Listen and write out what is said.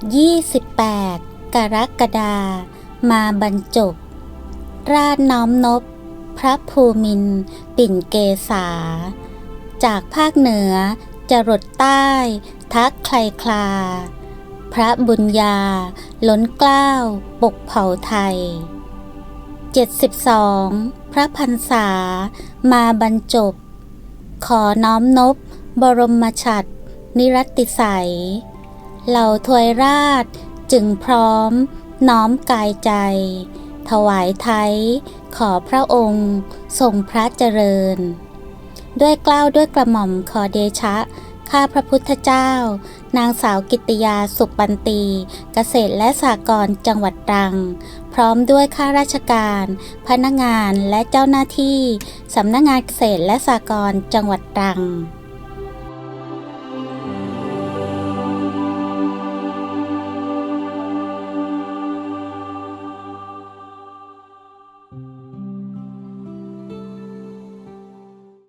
28 กรกฎามาบรรจบ ราชน้อมนบ พระภูมิน ปิ่นเกษา จากภาคเหนือจรดใต้ ทักใครคลา พระบุญญา ล้นกล้าว ปกเผ่าไทย 72 พระพรรษา มาบรรจบ ขอน้อมนบ บรมฉัตรนิรัตติสัย เหล่าทวยราชจึงพร้อม น้อมกายใจ ถวายไทยขอพระองค์ทรงพระเจริญ ด้วยเกล้าวด้วยกระหม่อมขอเดชะ ข้าพระพุทธเจ้า นางสาวกิติยาสุขปันตี เกษตรและสหกรจังหวัดตรัง พร้อมด้วยข้าราชการ พนักงานและเจ้าหน้าที่สำนักงานเกษตรและสหกรจังหวัดตรัง